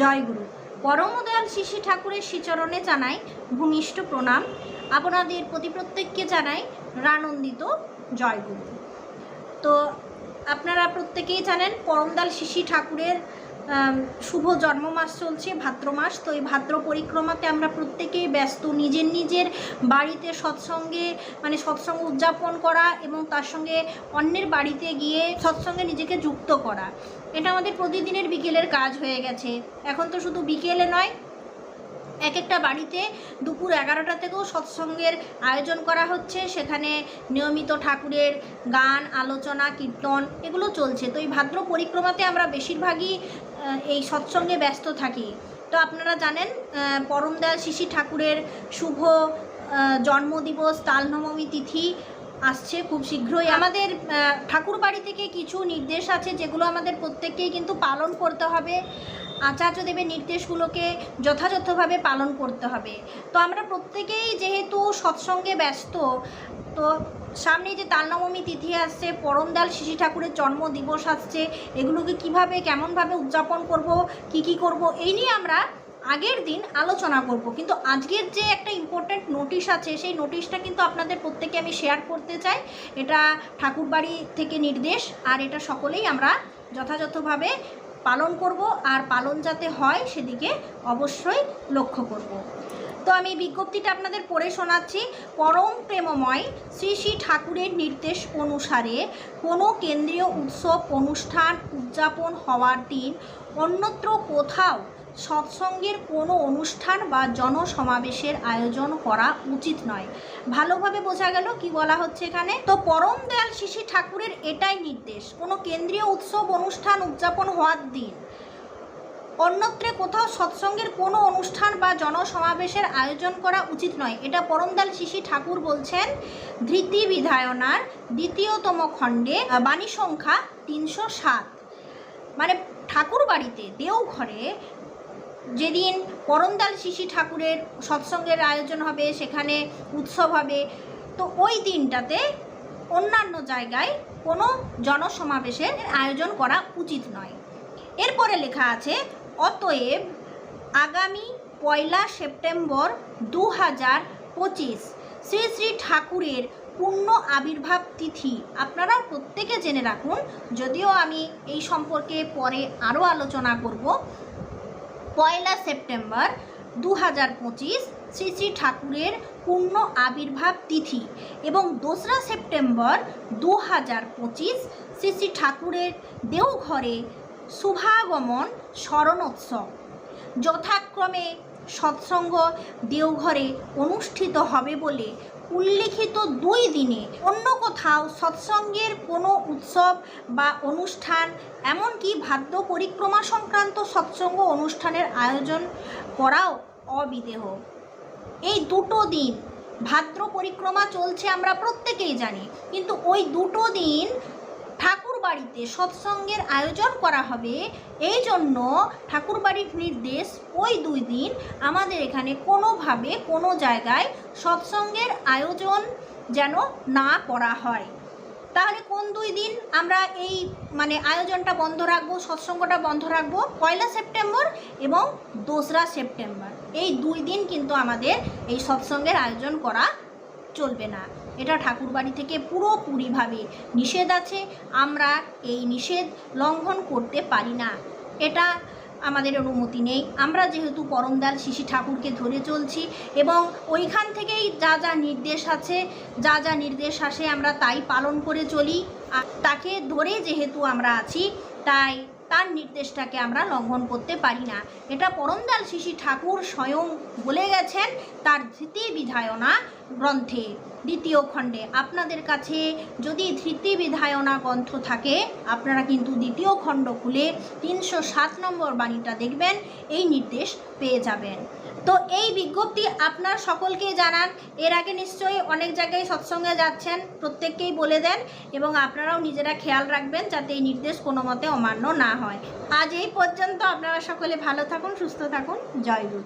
জয়গুরু। পরমদয়াল শিশি ঠাকুরের শ্রীচরণে জানাই ভূমিষ্ঠ প্রণাম। আপনাদের প্রতি প্রত্যেককে জানাই রানন্দিত জয়গুরু। তো আপনারা প্রত্যেকেই জানেন পরমদাল শিশি ঠাকুরের শুভ জন্ম মাস চলছে, ভাদ্র মাস। তো এই ভাদ্র পরিক্রমাতে আমরা প্রত্যেকেই ব্যস্ত। নিজের নিজের বাড়িতে সৎসঙ্গে মানে সৎসঙ্গ উদযাপন করা এবং তার সঙ্গে অন্যের বাড়িতে গিয়ে সৎসঙ্গে নিজেকে যুক্ত করা। এটা আমাদের প্রতিদিনের বিকেলের কাজ হয়ে গেছে। এখন তো শুধু বিকেলে নয় এক একটা বাড়িতে দুপুর এগারোটা থেকেও সৎসঙ্গের আয়োজন করা হচ্ছে। সেখানে নিয়মিত ঠাকুরের গান, আলোচনা, কীর্তন, এগুলো চলছে। তো এই ভাদ্র পরিক্রমাতে আমরা বেশিরভাগই এই সৎসঙ্গে ব্যস্ত থাকি। তো আপনারা জানেন পরমদয়াল শিশি ঠাকুরের শুভ জন্মদিবস, তালনবমী তিথি আসছে খুব শীঘ্রই। আমাদের ঠাকুর বাড়ি থেকে কিছু নির্দেশ আছে যেগুলো আমাদের প্রত্যেককেই কিন্তু পালন করতে হবে। আচার্যদেবের নির্দেশগুলোকে যথাযথভাবে পালন করতে হবে। তো আমরা প্রত্যেকেই যেহেতু সৎসঙ্গে ব্যস্ত, তো সামনে যে তালনবমী তিথি আসছে, পরমদাল শিশি ঠাকুরের জন্ম দিবস আসছে, এগুলোকে কীভাবে, কেমনভাবে উদযাপন করব, কি কি করব, এই নিয়ে আমরা আগের দিন আলোচনা করব। কিন্তু আজকের যে একটা ইম্পর্ট্যান্ট নোটিশ আছে, সেই নোটিশটা কিন্তু আপনাদের প্রত্যেকে আমি শেয়ার করতে চাই। এটা ঠাকুরবাড়ি থেকে নির্দেশ, আর এটা সকলেই আমরা যথাযথভাবে পালন করব আর পালন যাতে হয় সেদিকে অবশ্যই লক্ষ্য করব। তো আমি বিজ্ঞপ্তিটা আপনাদের পড়ে শোনাচ্ছি। পরম প্রেমময় শ্রী শ্রী ঠাকুরের নির্দেশ অনুসারে কোনো কেন্দ্রীয় উৎসব, অনুষ্ঠান, উদযাপন হওয়ার দিন অন্যত্র কোথাও সৎসঙ্গের কোনো অনুষ্ঠান বা জনসমাবেশের আয়োজন করা উচিত নয়। ভালোভাবে বোঝা গেল কি বলা হচ্ছে এখানে। তো পরম দয়াল শিশি ঠাকুরের এটাই নির্দেশ, কোনো কেন্দ্রীয় উৎসব, অনুষ্ঠান উদযাপন হওয়ার দিন। অন্যত্রে কোথাও সৎসঙ্গের কোনো অনুষ্ঠান বা জনসমাবেশের আয়োজন করা উচিত নয়। এটা পরমদাল শিশি ঠাকুর বলছেন, ধৃতি বিধায়নার দ্বিতীয়তম খণ্ডে বাণী সংখ্যা তিনশো সাত। মানে ঠাকুর বাড়িতে দেওঘরে যেদিন পরমদাল শিশি ঠাকুরের সৎসঙ্গের আয়োজন হবে, সেখানে উৎসব হবে, তো ওই দিনটাতে অন্যান্য জায়গায় কোনো জনসমাবেশের আয়োজন করা উচিত নয়। এরপরে লেখা আছে, অতএব আগামী পয়লা সেপ্টেম্বর দু হাজার পঁচিশ শ্রী শ্রী ঠাকুরের পূর্ণ আবির্ভাব তিথি আপনারা প্রত্যেকে জেনে রাখুন। যদিও আমি এই সম্পর্কে পরে আরও আলোচনা করব পয়লা সেপ্টেম্বর দু হাজার পঁচিশ শ্রী শ্রী ঠাকুরের পূর্ণ আবির্ভাব তিথি এবং দোসরা সেপ্টেম্বর দু হাজার পঁচিশ শ্রী শ্রী ঠাকুরের দেওঘরে শুভাগমন স্মরণোৎসব যথাক্রমে সৎসঙ্গ দেওঘরে অনুষ্ঠিত হবে বলে উল্লিখিত দুই দিনে অন্য কোথাও সৎসঙ্গের কোনো উৎসব বা অনুষ্ঠান, এমনকি ভাদ্য পরিক্রমা সংক্রান্ত সৎসঙ্গ অনুষ্ঠানের আয়োজন করাও অবিদেহ। এই দুটো দিন ভাদ্র পরিক্রমা চলছে আমরা প্রত্যেকেই জানি, কিন্তু ওই দুটো দিন ঠাকুর বাড়িতে সৎসঙ্গের আয়োজন করা হবে। এই জন্য ঠাকুর বাড়ির নির্দেশ, ওই দুই দিন আমাদের এখানে কোনোভাবে কোনো জায়গায় সৎসঙ্গের আয়োজন যেন না করা হয়। তাহলে কোন দুই দিন আমরা এই মানে আয়োজনটা বন্ধ রাখব, সৎসঙ্গটা বন্ধ রাখব? পয়লা সেপ্টেম্বর এবং দোসরা সেপ্টেম্বর। এই দুই দিন কিন্তু আমাদের এই সৎসঙ্গের আয়োজন করা চলবে না। এটা ঠাকুরবাড়ি থেকে পুরোপুরিভাবে নিষেধ আছে। আমরা এই নিষেধ লঙ্ঘন করতে পারি না। এটা আমাদের অনুমতি নেই। আমরা যেহেতু পরমদাল শিশি ঠাকুরকে ধরে চলছি এবং ওইখান থেকেই যা যা নির্দেশ আছে, যা যা নির্দেশ আসে আমরা তাই পালন করে চলি। তাকে ধরে যেহেতু আমরা আছি, তাই তার নির্দেশটাকে আমরা লঙ্ঘন করতে পারি না। এটা পরমদাল শিশি ঠাকুর স্বয়ং বলে গেছেন, তার ধৃতি বিধায়না গ্রন্থে, দ্বিতীয় খণ্ডে। আপনাদের কাছে যদি ধৃতি বিধায়না গ্রন্থ থাকে, আপনারা কিন্তু দ্বিতীয় খণ্ড খুলে তিনশো সাত নম্বর বাণীটা দেখবেন, এই নির্দেশ পেয়ে যাবেন। তো এই বিজ্ঞপ্তি আপনার সকলকে জানান। এর আগে নিশ্চয়ই অনেক জায়গায় সৎসঙ্গে যাচ্ছেন, প্রত্যেককেই বলে দেন এবং আপনারাও নিজেরা খেয়াল রাখবেন যাতে এই নির্দেশ কোনো মতে অমান্য না হয়। আজ এই পর্যন্ত আপনারা সকলে ভালো থাকুন, সুস্থ থাকুন। জয় গুরু।